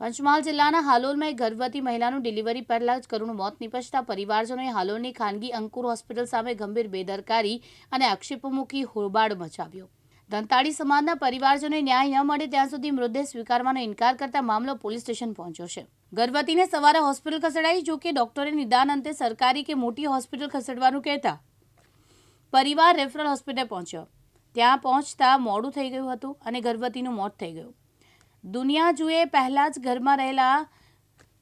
પંચમહાલ જિલ્લાના હાલોલમાં એક ગર્ભવતી મહિલાનું ડિલિવરી પહેલા જ કરુણ મોત નિપજતા પરિવારજનોએ હાલોલની ખાનગી અંકુર હોસ્પિટલ સામે ગંભીર બેદરકારી અને આક્ષેપો મૂકી હોબાળ મચાવ્યો. દંતાળી સમાજના પરિવારજનોએ ન્યાય ન મળે ત્યાં સુધી મૃતદેહ સ્વીકારવાનો ઇનકાર કરતા મામલો પોલીસ સ્ટેશન પહોંચ્યો છે. ગર્ભવતીને સવારે હોસ્પિટલ ખસેડાઈ, જો કે ડોક્ટરે નિદાન અંતે સરકારી કે મોટી હોસ્પિટલ ખસેડવાનું કહેતા પરિવાર રેફરલ હોસ્પિટલ પહોંચ્યો. ત્યાં પહોંચતા મોડું થઈ ગયું હતું અને ગર્ભવતીનું મોત થઈ ગયું. દુનિયા જુએ પહેલાં જ ઘરમાં રહેલા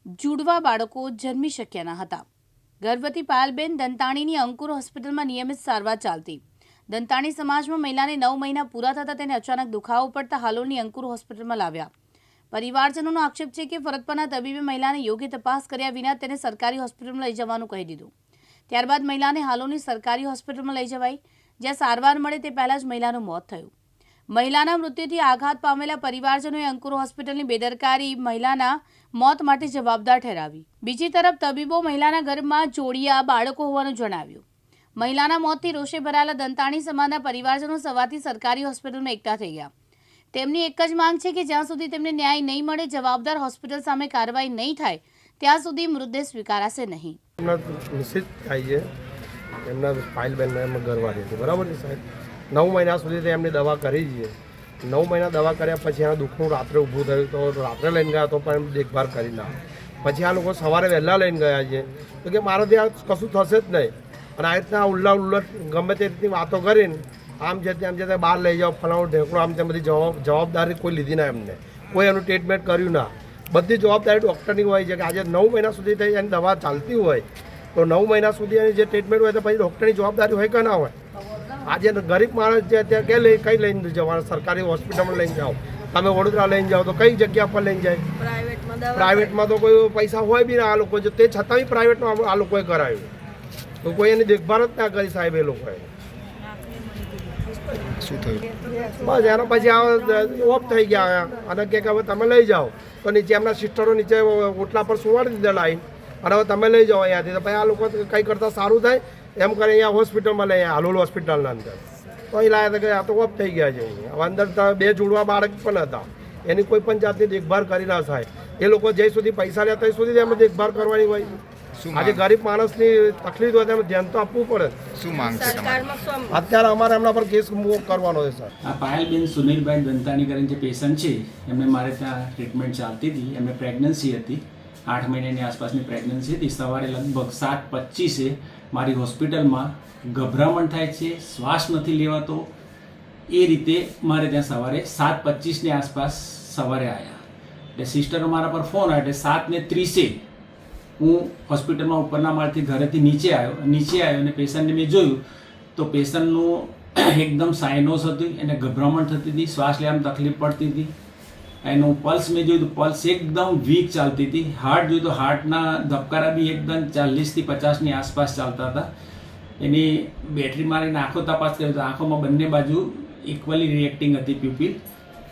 જુડવા બાળકો જન્મી શક્યા ન હતા. ગર્ભવતી પાયલબેન દંતાણીની અંકુર હોસ્પિટલમાં નિયમિત સારવાર ચાલતી. દંતાણી સમાજમાં મહિલાને નવ મહિના પૂરા થતાં તેને અચાનક દુખાવો પડતા હાલોલની અંકુર હોસ્પિટલમાં લાવ્યા. પરિવારજનોનો આક્ષેપ છે કે ફરજ તબીબે મહિલાને યોગ્ય તપાસ કર્યા વિના તેને સરકારી હોસ્પિટલમાં લઈ જવાનું કહી દીધું. ત્યારબાદ મહિલાને હાલોલની સરકારી હોસ્પિટલમાં લઈ જવાઈ. જ્યાં સારવાર મળે તે પહેલાં જ મહિલાનું મોત થયું. મહિલાના મૃત્યુથી આઘાત પામેલા પરિવારજનોએ અંકુર હોસ્પિટલની બેદરકારી મહિલાના મોત માટે જવાબદાર ઠેરાવી. બીજી તરફ તબીબો મહિલાના ઘરમાં જોડિયા બાળકો હોવાનું જણાવ્યું. મહિલાના મોતથી રોષે ભરાયેલા દંતાણી સમાજના પરિવારજનો સવારથી સરકારી હોસ્પિટલમાં એકઠા થઈ ગયા. તેમની એક જ માંગ છે કે જ્યાં સુધી તેમને ન્યાય નહીં મળે, જવાબદાર હોસ્પિટલ સામે કાર્યવાહી નહીં થાય, ત્યાં સુધી મૃતદેહ સ્વીકારાશે નહીં. એમના મિસિસ થાય છે. એમના ફાઇલ એમ ઘરવાળી બરાબર છે સાહેબ? નવ મહિના સુધી તે એમની દવા કરી છે. નવ મહિના દવા કર્યા પછી એના દુઃખનું રાત્રે ઊભું થયું તો રાત્રે લઈને ગયા તો પણ દેખભાળ કરી ના. પછી આ લોકો સવારે વહેલા લઈને ગયા છે. તો કે મારે ત્યાં કશું થશે જ નહીં. અને આ રીતના ઉલ્લા ઉલ્લટ ગમે તે રીતની વાતો કરીને આમ છે આમ છે બહાર લઈ જાઓ, ફલાણું ઢેકણું, આમ તેમ બધી જવાબ, જવાબદારી કોઈ લીધી ના એમને. કોઈ એનું ટ્રીટમેન્ટ કર્યું ના. બધી જવાબદારી ડૉક્ટરની હોય છે કે આજે નવ મહિના સુધી થઈ એની દવા ચાલતી હોય. તો નવ મહિના સુધી એની જે ટ્રીટમેન્ટ હોય તો પછી ડૉક્ટરની જવાબદારી હોય કે ના હોય? આજે ગરીબ માણસ છે ત્યાં ક્યાં લઈ કઈ લઈને જવાના? સરકારી હોસ્પિટલમાં લઈને જાઓ. તમે વડોદરા લઈને જાઓ તો કઈ જગ્યા પર લઈને જાય? પ્રાઇવેટમાં તો કોઈ પૈસા હોય બી ના આ લોકો જો તે છતાં બી પ્રાઇવેટમાં આ લોકોએ કરાવ્યું. તો કોઈ એની દેખભાળ જ ના કરી સાહેબ એ લોકોએ. શું થયું? બસ એના પછી આ ઓફ થઈ ગયા અને કે કે હવે તમે લઈ જાઓ. તો નીચે એમના સિસ્ટરો નીચે ઓટલા પર સુવાડી દીધા લાઈન અને હવે તમે લઈ જાઓ અહીંયાથી. તો ભાઈ આ લોકો કંઈ કરતાં સારું થાય? એમ કરે અહીંયા હોસ્પિટલમાં લઈ હાલોલ હોસ્પિટલના અંદર. તો એ લાયા કે આ તો ઓફ થઈ ગયા છે અહીંયા. હવે અંદર બે જોડવા બાળક પણ હતા. એની કોઈ પણ જાતની દેખભાળ કરી ના થાય. એ લોકો જે સુધી પૈસા લેતા ત્યાં સુધી એમને દેખભાળ કરવાની હોય. આજે ગરીબ માણસની તકલીફ હોય તેમ ધ્યાન તો આપવું પડે. શું માંગ અત્યારે અમારે એમના પર કેસ મૂવ કરવાનો છે સર. આ પાયલબેન સુનિલભાઈ દંતાની કરીને જે પેશન્ટ છે એમને મારે ત્યાં ટ્રીટમેન્ટ ચાલતી હતી. એમને પ્રેગ્નન્સી હતી. આઠ મહિનાની આસપાસની પ્રેગ્નન્સી હતી. સવારે લગભગ સાત પચીસે મારી હોસ્પિટલમાં ગભરામણ થાય છે, શ્વાસ નથી લેવાતો. એ રીતે મારે ત્યાં સવારે સાત પચીસની આસપાસ સવારે આવ્યા એટલે સિસ્ટરો મારા પર ફોન આવ્યો, એટલે સાત ને ત્રીસે હું હોસ્પિટલમાં ઉપરના માળથી ઘરેથી નીચે આવ્યો. નીચે આવ્યો અને પેશન્ટને મેં જોયું તો પેશન્ટનું એકદમ સાયનોસ હતી, એને ગભરામણ થતી હતી, શ્વાસ લેવામાં તકલીફ પડતી હતી. એનું પલ્સ મેં જોયું તો પલ્સ એકદમ વીક ચાલતી હતી. હાર્ટ જોયું તો હાર્ટના ધબકારા બી એકદમ ચાલીસથી પચાસની આસપાસ ચાલતા હતા. એની બેટરી મારીને આંખો તપાસ કરી તો આંખોમાં બંને બાજુ ઇક્વલી રિએક્ટિંગ હતી પ્યુપિલ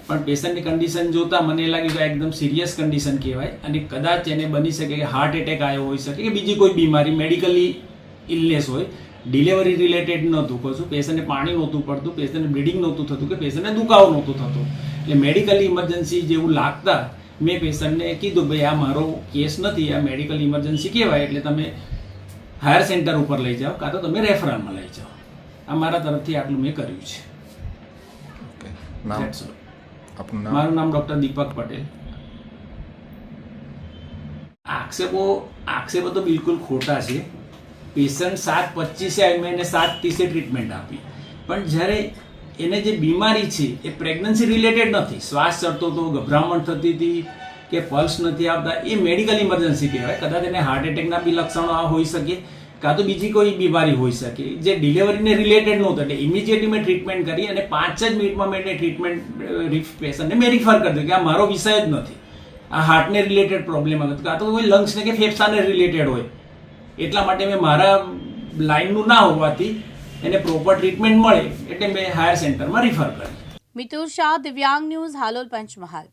પણ પેશન્ટની કન્ડિશન જોતા મને લાગ્યું કે એકદમ સિરિયસ કન્ડિશન કહેવાય. અને કદાચ એને બની શકે કે હાર્ટ એટેક આવ્યો હોઈ શકે કે બીજી કોઈ બીમારી મેડિકલી ઇલનેસ હોય. ડિલિવરી રિલેટેડ નહોતું. કહું છું પેશન્ટને પાણી નહોતું પડતું પેશન્ટને બ્લીડિંગ નહોતું થતું કે પેશન્ટને દુખાવો નહોતું થતો. એટલે મેડિકલ ઇમરજન્સી જેવું લાગતા મેં પેશન્ટને કીધું ભાઈ આ મારો કેસ નથી આ મેડિકલ ઇમરજન્સી કહેવાય એટલે તમે હાયર સેન્ટર ઉપર લઈ જાઓ કાં તો તમે રેફરલમાં લઈ જાઓ. આ મારા તરફથી આટલું મેં કર્યું છે. મારું નામ ડૉક્ટર દીપક પટેલ. આક્ષેપો આક્ષેપો તો બિલકુલ ખોટા છે. પેશન્ટ સાત પચીસે આવી મેં એને સાત ત્રીસે ટ્રીટમેન્ટ આપી. પણ જ્યારે એને જે બીમારી છે, એ પ્રેગ્નન્સી રિલેટેડ નથી. શ્વાસ ચડતો હતો, ગભરામણ થતી હતી, કે પલ્સ નથી આવતા, એ મેડિકલ ઇમરજન્સી કહેવાય. કદાચ એને હાર્ટ એટેકના બી લક્ષણો આ હોઈ શકે, કાં તો બીજી કોઈ બીમારી હોઈ શકે. જે ડિલિવરીને રિલેટેડ નહોતું એટલે ઇમિડિયેટલી મેં ટ્રીટમેન્ટ કરી અને પાંચ જ મિનિટમાં મેં એને ટ્રીટમેન્ટ પેશન્ટને મેં રિફર કરી દીધું કે આ મારો વિષય જ નથી. આ હાર્ટને રિલેટેડ પ્રોબ્લેમ હતો કાં તો કોઈ લંગ્સને કે ફેફસાને રિલેટેડ હોય. એટલા માટે મેં મારા લાઈનનું ના હોવાથી એને પ્રોપર ટ્રીટમેન્ટ મળે, એટલે મેં હાયર સેન્ટરમાં રિફર કરી મિતુર શાહ, દિવ્યાંગ ન્યૂઝ, હાલોલ પંચમહાલ.